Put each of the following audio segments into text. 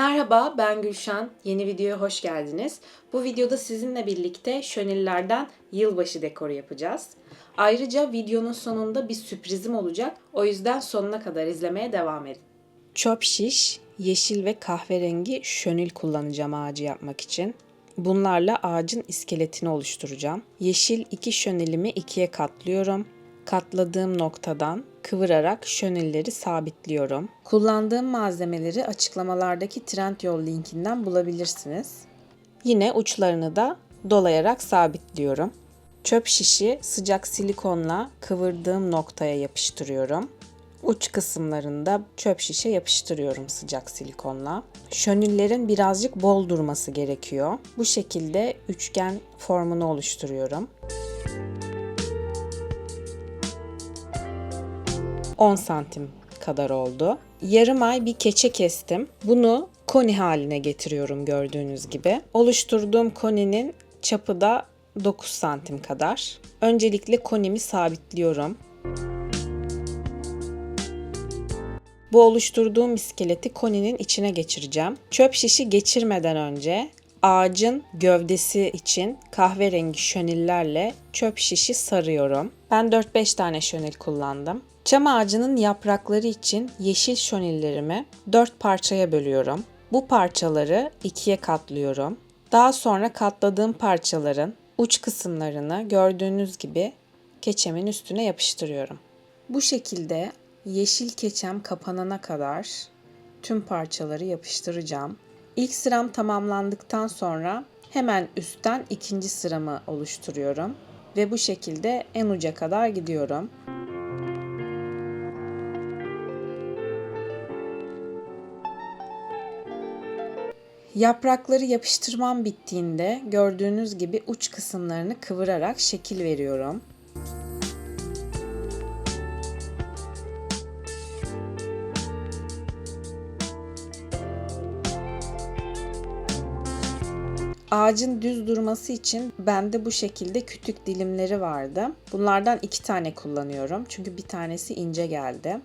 Merhaba ben Gülşen. Yeni videoya hoş geldiniz. Bu videoda sizinle birlikte şönillerden yılbaşı dekoru yapacağız. Ayrıca videonun sonunda bir sürprizim olacak. O yüzden sonuna kadar izlemeye devam edin. Çöp şiş, yeşil ve kahverengi şönil kullanacağım ağacı yapmak için. Bunlarla ağacın iskeletini oluşturacağım. Yeşil iki şönelimi ikiye katlıyorum. Katladığım noktadan kıvırarak şönelleri sabitliyorum. Kullandığım malzemeleri açıklamalardaki Trendyol linkinden bulabilirsiniz. Yine uçlarını da dolayarak sabitliyorum. Çöp şişi sıcak silikonla kıvırdığım noktaya yapıştırıyorum. Uç kısımlarında çöp şişe yapıştırıyorum sıcak silikonla. Şönüllerin birazcık bol durması gerekiyor. Bu şekilde üçgen formunu oluşturuyorum. 10 santim kadar oldu. Yarım ay bir keçe kestim. Bunu koni haline getiriyorum gördüğünüz gibi. Oluşturduğum koninin çapı da 9 santim kadar. Öncelikle konimi sabitliyorum. Bu oluşturduğum iskeleti koninin içine geçireceğim. Çöp şişi geçirmeden önce ağacın gövdesi için kahverengi şönillerle çöp şişi sarıyorum. Ben 4-5 tane şönil kullandım. Çam ağacının yaprakları için yeşil şönillerimi 4 parçaya bölüyorum. Bu parçaları ikiye katlıyorum. Daha sonra katladığım parçaların uç kısımlarını gördüğünüz gibi keçemin üstüne yapıştırıyorum. Bu şekilde yeşil keçem kapanana kadar tüm parçaları yapıştıracağım. İlk sıram tamamlandıktan sonra hemen üstten ikinci sıramı oluşturuyorum ve bu şekilde en uca kadar gidiyorum. Yaprakları yapıştırmam bittiğinde gördüğünüz gibi uç kısımlarını kıvırarak şekil veriyorum. Ağacın düz durması için bende bu şekilde kütük dilimleri vardı. Bunlardan iki tane kullanıyorum. Çünkü bir tanesi ince geldi.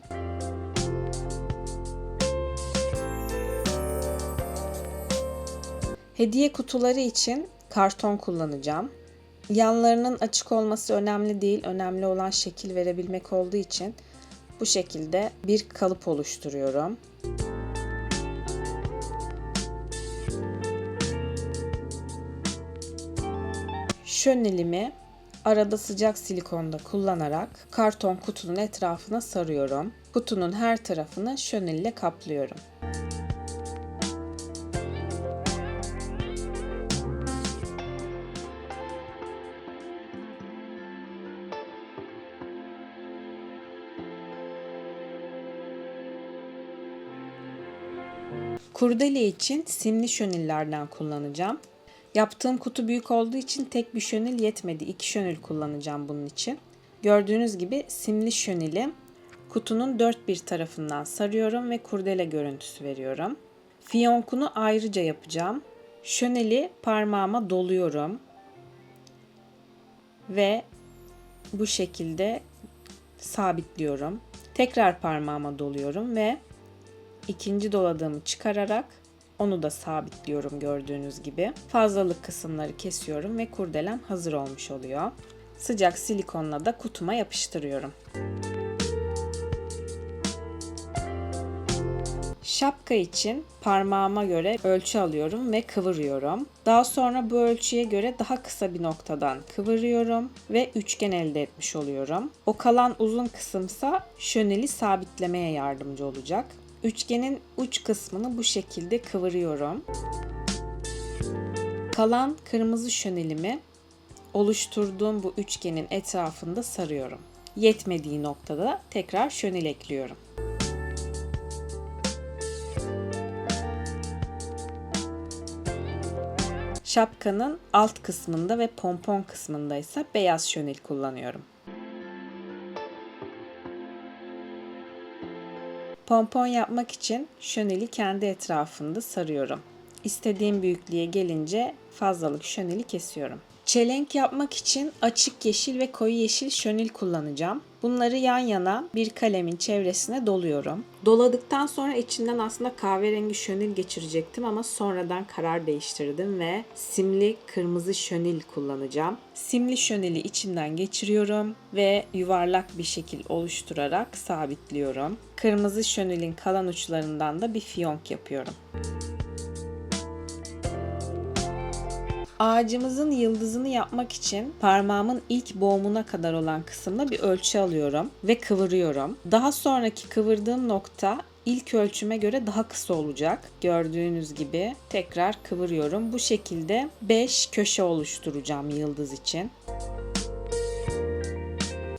Hediye kutuları için karton kullanacağım. Yanlarının açık olması önemli değil. Önemli olan şekil verebilmek olduğu için bu şekilde bir kalıp oluşturuyorum. Şönelimi arada sıcak silikonda kullanarak karton kutunun etrafına sarıyorum. Kutunun her tarafını şönel ile kaplıyorum. Kurdele için simli şönillerden kullanacağım. Yaptığım kutu büyük olduğu için tek bir şönil yetmedi. İki şönil kullanacağım bunun için. Gördüğünüz gibi simli şönili kutunun dört bir tarafından sarıyorum ve kurdele görüntüsü veriyorum. Fiyonkunu ayrıca yapacağım. Şöneli parmağıma doluyorum. Ve bu şekilde sabitliyorum. Tekrar parmağıma doluyorum ve ikinci doladığımı çıkararak onu da sabitliyorum gördüğünüz gibi. Fazlalık kısımları kesiyorum ve kurdelem hazır olmuş oluyor. Sıcak silikonla da kutuma yapıştırıyorum. Şapka için parmağıma göre ölçü alıyorum ve kıvırıyorum. Daha sonra bu ölçüye göre daha kısa bir noktadan kıvırıyorum ve üçgen elde etmiş oluyorum. O kalan uzun kısımsa şöneli sabitlemeye yardımcı olacak. Üçgenin uç kısmını bu şekilde kıvırıyorum. Kalan kırmızı şönelimi oluşturduğum bu üçgenin etrafında sarıyorum. Yetmediği noktada tekrar şönel ekliyorum. Şapkanın alt kısmında ve pompon kısmında ise beyaz şönel kullanıyorum. Pompon yapmak için şöneli kendi etrafında sarıyorum. İstediğim büyüklüğe gelince fazlalık şöneli kesiyorum. Çelenk yapmak için açık yeşil ve koyu yeşil şönil kullanacağım. Bunları yan yana bir kalemin çevresine doluyorum. Doladıktan sonra içinden aslında kahverengi şönil geçirecektim ama sonradan karar değiştirdim ve simli kırmızı şönil kullanacağım. Simli şönili içinden geçiriyorum ve yuvarlak bir şekil oluşturarak sabitliyorum. Kırmızı şönilin kalan uçlarından da bir fiyonk yapıyorum. Ağacımızın yıldızını yapmak için parmağımın ilk boğumuna kadar olan kısımda bir ölçü alıyorum ve kıvırıyorum. Daha sonraki kıvırdığım nokta ilk ölçüme göre daha kısa olacak. Gördüğünüz gibi tekrar kıvırıyorum. Bu şekilde 5 köşe oluşturacağım yıldız için.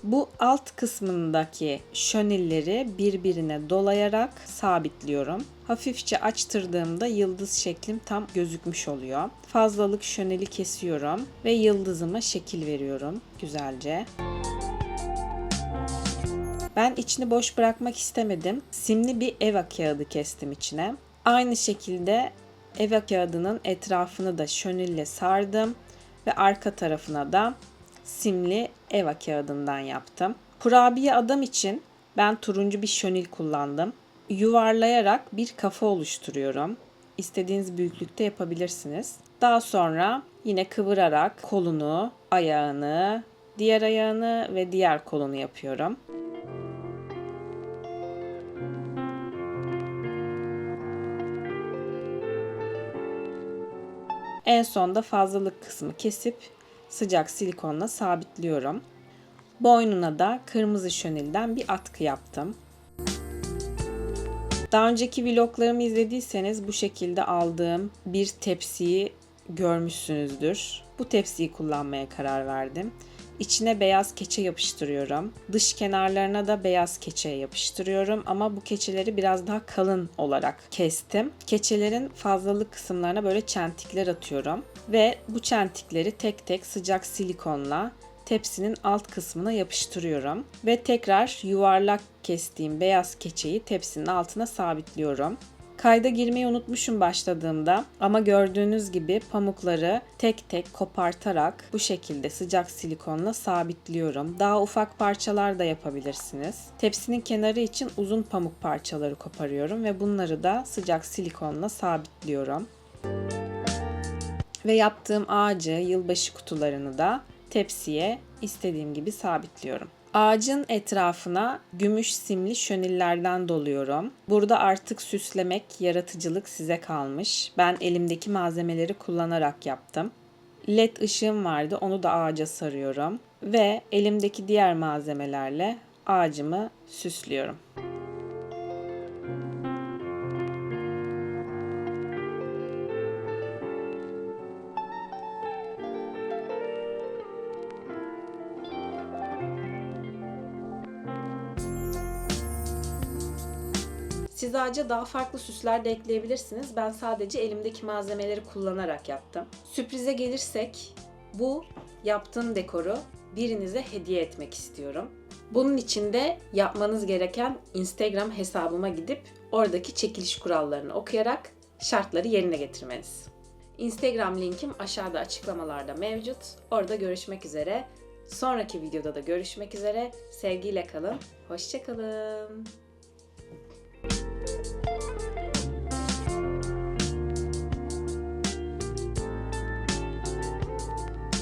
Bu alt kısmındaki şönilleri birbirine dolayarak sabitliyorum. Hafifçe açtırdığımda yıldız şeklim tam gözükmüş oluyor. Fazlalık şöneli kesiyorum ve yıldızıma şekil veriyorum güzelce. Ben içini boş bırakmak istemedim. Simli bir eva kağıdı kestim içine. Aynı şekilde eva kağıdının etrafını da şönille sardım ve arka tarafına da simli eva kağıdından yaptım. Kurabiye adam için ben turuncu bir şönil kullandım. Yuvarlayarak bir kafa oluşturuyorum. İstediğiniz büyüklükte yapabilirsiniz. Daha sonra yine kıvırarak kolunu, ayağını, diğer ayağını ve diğer kolunu yapıyorum. En sonda fazlalık kısmı kesip sıcak silikonla sabitliyorum. Boynuna da kırmızı şönilden bir atkı yaptım. Daha önceki vloglarımı izlediyseniz bu şekilde aldığım bir tepsiyi görmüşsünüzdür. Bu tepsiyi kullanmaya karar verdim. İçine beyaz keçe yapıştırıyorum. Dış kenarlarına da beyaz keçe yapıştırıyorum ama bu keçeleri biraz daha kalın olarak kestim. Keçelerin fazlalık kısımlarına böyle çentikler atıyorum ve bu çentikleri tek tek sıcak silikonla tepsinin alt kısmına yapıştırıyorum ve tekrar yuvarlak kestiğim beyaz keçeyi tepsinin altına sabitliyorum. Kayda girmeyi unutmuşum başladığımda ama gördüğünüz gibi pamukları tek tek kopartarak bu şekilde sıcak silikonla sabitliyorum. Daha ufak parçalar da yapabilirsiniz. Tepsinin kenarı için uzun pamuk parçaları koparıyorum ve bunları da sıcak silikonla sabitliyorum. Ve yaptığım ağacı, yılbaşı kutularını da tepsiye istediğim gibi sabitliyorum. Ağacın etrafına gümüş simli şönillerden doluyorum. Burada artık süslemek, yaratıcılık size kalmış. Ben elimdeki malzemeleri kullanarak yaptım. LED ışığım vardı, onu da ağaca sarıyorum ve elimdeki diğer malzemelerle ağacımı süslüyorum. Siz ağaca daha farklı süsler de ekleyebilirsiniz. Ben sadece elimdeki malzemeleri kullanarak yaptım. Sürprize gelirsek bu yaptığım dekoru birinize hediye etmek istiyorum. Bunun için de yapmanız gereken Instagram hesabıma gidip oradaki çekiliş kurallarını okuyarak şartları yerine getirmeniz. Instagram linkim aşağıda açıklamalarda mevcut. Orada görüşmek üzere. Sonraki videoda da görüşmek üzere. Sevgiyle kalın. Hoşçakalın.